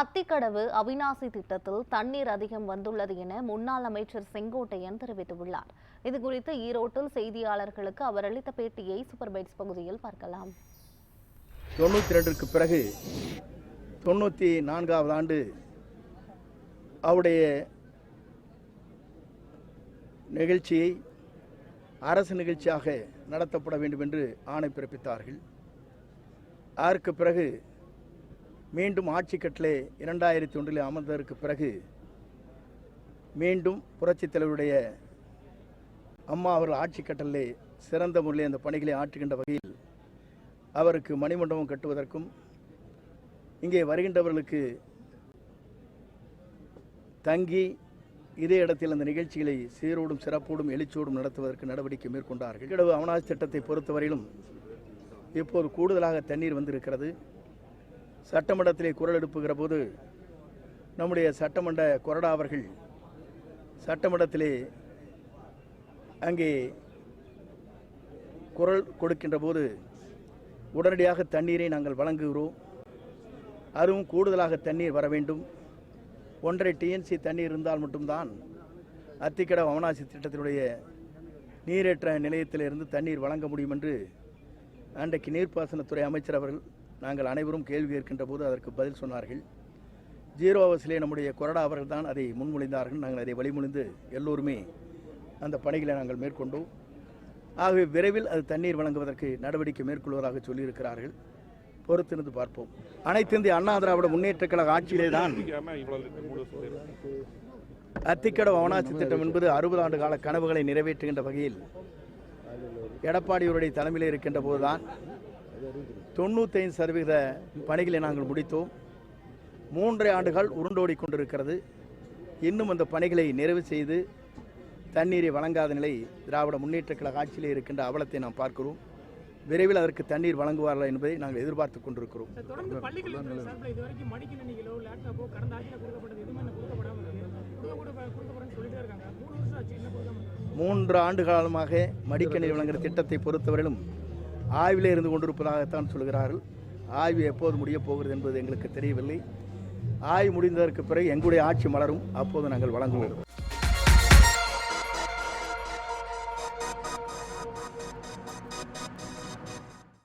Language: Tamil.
அத்திக்கடவு அவிநாசி திட்டத்தில் தண்ணீர் அதிகம் வந்துள்ளது என முன்னாள் அமைச்சர் செங்கோட்டையன் தெரிவித்துள்ளார். இதுகுறித்து ஈரோட்டில் செய்தியாளர்களுக்கு அவர் அளித்த பேட்டியை சூப்பர் பைட்ஸ் பகுதியில் பார்க்கலாம். தொண்ணூற்றி ரெண்டுக்கு பிறகு தொண்ணூற்றி நான்காவது ஆண்டு அவருடைய நிகழ்ச்சியை அரசு நிகழ்ச்சியாக நடத்தப்பட வேண்டும் என்று ஆணை பிறப்பித்தார்கள். அதற்கு பிறகு மீண்டும் ஆட்சி கட்டளை இரண்டாயிரத்தி ஒன்றில் அமர்ந்ததற்கு பிறகு மீண்டும் புரட்சித் தலைவருடைய அம்மா அவர்கள் ஆட்சி கட்டளை சிறந்த முறையில் அந்த பணிகளை ஆற்றுகின்ற வகையில் அவருக்கு மணிமண்டபம் கட்டுவதற்கும் இங்கே வருகின்றவர்களுக்கு தங்கி இதே இடத்தில் அந்த நிகழ்ச்சிகளை சீரோடும் சிறப்போடும் எழுச்சியோடும் நடத்துவதற்கு நடவடிக்கை மேற்கொண்டார்கள். கிடவு அவனாசி திட்டத்தை பொறுத்தவரையிலும் இப்போது கூடுதலாக தண்ணீர் வந்திருக்கிறது. சட்டமன்றத்திலே குரல் எழுப்புகிற போது நம்முடைய சட்டமன்ற கொறடா அவர்கள் சட்டமன்றத்திலே அங்கே குரல் கொடுக்கின்ற போது உடனடியாக தண்ணீரை நாங்கள் வழங்குகிறோம். அதுவும் கூடுதலாக தண்ணீர் வர வேண்டும். ஒன்றரை டிஎன்சி தண்ணீர் இருந்தால் மட்டும்தான் அத்திக்கட வமனாசி திட்டத்தினுடைய நீரேற்ற நிலையத்திலிருந்து தண்ணீர் வழங்க முடியும் என்று அன்றைக்கு நீர்ப்பாசனத்துறை அமைச்சர் அவர்கள் நாங்கள் அனைவரும் கேள்வி கேட்கின்ற போது அதற்கு பதில் சொன்னார்கள். ஜீரோ அவர்ஸிலே நம்முடைய கொரடா அவர்கள் தான் அதை முன்மொழிந்தார்கள். நாங்கள் அதை வழிமொழிந்து எல்லோருமே அந்த பணிகளை நாங்கள் மேற்கொண்டோம். ஆகவே விரைவில் அது தண்ணீர் வழங்குவதற்கு நடவடிக்கை மேற்கொள்வதாக சொல்லியிருக்கிறார்கள். பொறுத்திருந்து பார்ப்போம். அனைத்து இந்திய அண்ணா திராவிட முன்னேற்ற கழக ஆட்சியிலே தான் அத்திக்கட அவனாட்சி திட்டம் என்பது அறுபது ஆண்டு கால கனவுகளை நிறைவேற்றுகின்ற வகையில் எடப்பாடியோருடைய தலைமையில் இருக்கின்ற போதுதான் தொண்ணூத்தைந்து சதவீத பணிகளை நாங்கள் முடித்தோம். மூன்றரை ஆண்டுகள் உருண்டோடி கொண்டிருக்கிறது. இன்னும் அந்த பணிகளை நிறைவு செய்து தண்ணீரை வழங்காத நிலை திராவிட முன்னேற்ற கழக ஆட்சியிலே இருக்கின்ற அவலத்தை நாம் பார்க்கிறோம். விரைவில் அதற்கு தண்ணீர் வழங்குவார்கள் என்பதை நாங்கள் எதிர்பார்த்து கொண்டிருக்கிறோம். மூன்று ஆண்டு காலமாக மடிக்கணினி வழங்குகிற திட்டத்தை பொறுத்தவரையிலும் ஆய்விலே இருந்து கொண்டிருப்பதாகத்தான் சொல்கிறார்கள். ஆய்வு எப்போது முடியப் போகிறது என்பது எங்களுக்கு தெரியவில்லை. ஆய்வு முடிந்ததற்கு பிறகு எங்களுடைய ஆட்சி மலரும். அப்போது நாங்கள் வழங்குவோம்.